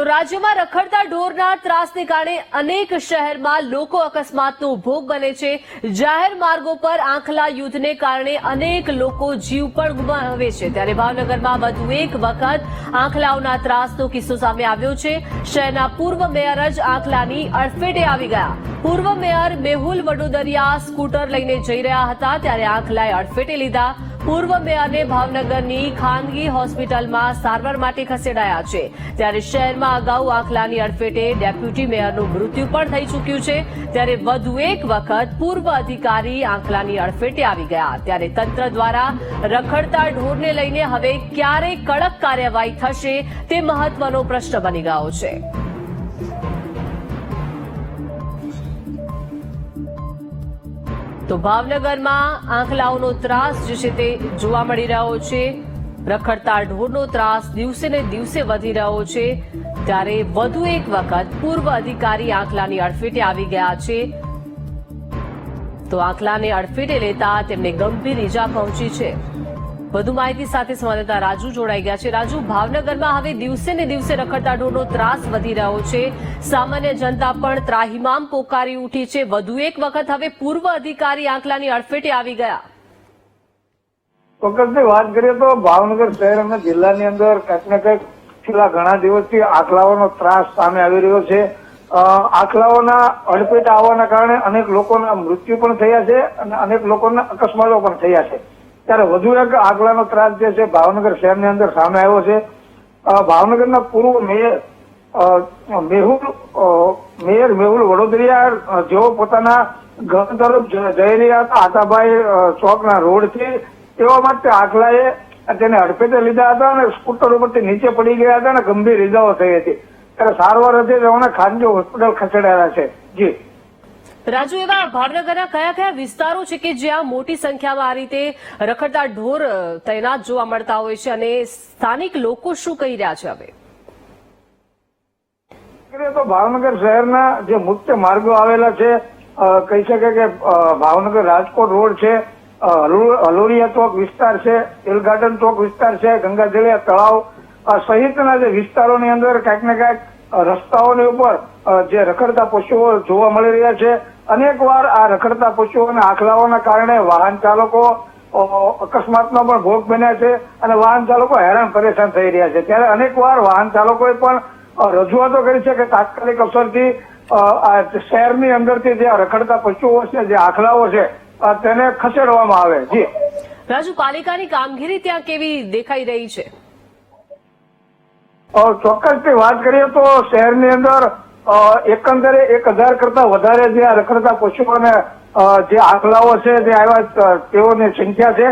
તો રાજ્યમાં રખડતા ઢોરના ત્રાસને કારણે અનેક શહેરમાં લોકો અકસ્માતનો ભોગ બને છે. જાહેર માર્ગો પર આંખલા યુદ્ધને કારણે અનેક લોકો જીવ પણ ગુમાવે છે. ત્યારે ભાવનગરમાં વધુ એક વખત આંખલાઓના ત્રાસનો કિસ્સો સામે આવ્યો છે. શહેરના પૂર્વ મેયર જ આંખલાની અડફેટે આવી ગયા. પૂર્વ મેયર મેહુલ વડોદરિયા સ્કૂટર લઈને જઈ રહ્યા હતા. ત્યારે આંખલાએ અડફેટે લીધા. પૂર્વ મેયરને ભાવનગરની ખાનગી હોસ્પિટલમાં સારવાર માટે ખસેડાયા છે. ત્યારે શહેરમાં અગાઉ આંખલાની અડફેટે ડેપ્યુટી મેયરનું મૃત્યુ પણ થઈ ચૂક્યું છે. ત્યારે વધુ એક વખત પૂર્વ અધિકારી આંખલાની અડફેટે આવી ગયા. ત્યારે તંત્ર દ્વારા રખડતા ઢોરને લઈને હવે ક્યારે કડક કાર્યવાહી થશે તે મહત્વનો પ્રશ્ન બની ગયો છે. તો ભાવનગરમાં આંખલાઓનો ત્રાસ જે છે તે જોવા મળી રહ્યો છે. રખડતા ઢોરનો ત્રાસ દિવસે ને દિવસે વધી રહ્યો છે. ત્યારે વધુ એક વખત પૂર્વ અધિકારી આંખલાની અડફેટે આવી ગયા છે. તો આંખલાને અડફેટે લેતા તેમને ગંભીર ઈજા પહોંચી છે. વધુ માહિતી સાથે સંવાદદાતા રાજુ જોડાઈ ગયા છે. રાજુ, ભાવનગરમાં હવે દિવસે ને દિવસે રખડતા ઢોરનો ત્રાસ વધી રહ્યો છે. સામાન્ય જનતા પણ ત્રાહિમામ પોકારી ઉઠી છે. વધુ એક વખત હવે પૂર્વ અધિકારી આંકલાની અડફેટે આવી ગયા. ચોક્કસથી વાત કરીએ તો ભાવનગર શહેર અને જિલ્લાની અંદર કંઈક ને કંઈક છેલ્લા ઘણા દિવસથી આખલાઓનો ત્રાસ સામે આવી રહ્યો છે. આખલાઓના અડફેટ આવવાના કારણે અનેક લોકોના મૃત્યુ પણ થયા છે અને અનેક લોકોના અકસ્માતો પણ થયા છે. ત્યારે વધુ એક આખલાનો ત્રાસ જે છે, ભાવનગર શહેરની અંદર સામે આવ્યો છે. ભાવનગરના પૂર્વ મેયર મેહુલ મેયર મેહુલ વડોદરિયા જેઓ પોતાના ઘર તરફ જઈ રહ્યા હતા આતાભાઈ ચોકના ચોકના રોડથી તેવા માટે આખલાએ તેને અડફેટે લીધા હતા અને સ્કૂટર ઉપરથી નીચે પડી ગયા હતા અને ગંભીર ઇજાઓ થઈ હતી. ત્યારે સારવાર હતી તેઓને ખાનગી હોસ્પિટલ ખસેડાયા છે. જી. રાજુ, એવા ભાવનગરના કયા કયા વિસ્તારો છે કે જ્યાં મોટી સંખ્યામાં આ રીતે રખડતા ઢોર તૈનાત જોવા મળતા હોય છે અને સ્થાનિક લોકો શું કહી રહ્યા છે હવે? તો ભાવનગર શહેરના જે મુખ્ય માર્ગો આવેલા છે કહી શકાય કે ભાવનગર રાજકોટ રોડ છે હલોરિયા ચોક વિસ્તાર છે એલ ગાર્ડન ચોક વિસ્તાર છે ગંગાજળિયા તળાવ સહિતના જે વિસ્તારોની અંદર કાંઈક ને કાંઈક રસ્તાઓની ઉપર જે રખડતા પશુઓ જોવા મળી રહ્યા છે અનેક વાર આ રખડતા પશુઓના આખલાઓના કારણે વાહન ચાલકો અકસ્માતનો પણ ભોગ બન્યા છે અને વાહન ચાલકો હેરાન પરેશાન થઈ રહ્યા છે. ત્યારે અનેક વાર વાહન ચાલકોએ પણ રજૂઆતો કરી છે કે તાત્કાલિક અસરથી આ શહેરની અંદરથી જે રખડતા પશુઓ છે જે આખલાઓ છે તેને ખસેડવામાં આવે. જી. રાજુ પાલિકાની કામગીરી ત્યાં કેવી દેખાઈ રહી છે? ચોક્કસથી વાત કરીએ તો શહેરની અંદર એકંદરે એક હજાર કરતા વધારે જે રખડતા પશુઓને જે આખલાઓ છે, જે આવ્યા તેઓની સંખ્યા છે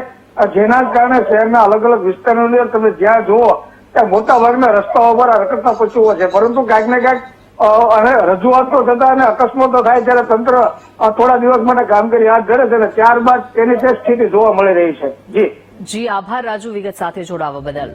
જેના કારણે શહેરના અલગ અલગ વિસ્તારોની અંદર તમે જ્યાં જુઓ, ત્યાં મોટા રસ્તાઓ પર રખડતા પશુઓ છે. પરંતુ ક્યાંક ને ક્યાંક અને રજૂઆતો થતા અને અકસ્માતો થાય ત્યારે તંત્ર થોડા દિવસ માટે કામગીરી હાથ ધરે છે અને ત્યારબાદ તેની તે સ્થિતિ જોવા મળી રહી છે. જી. જી, આભાર રાજુ વિગત સાથે જોડાવા બદલ.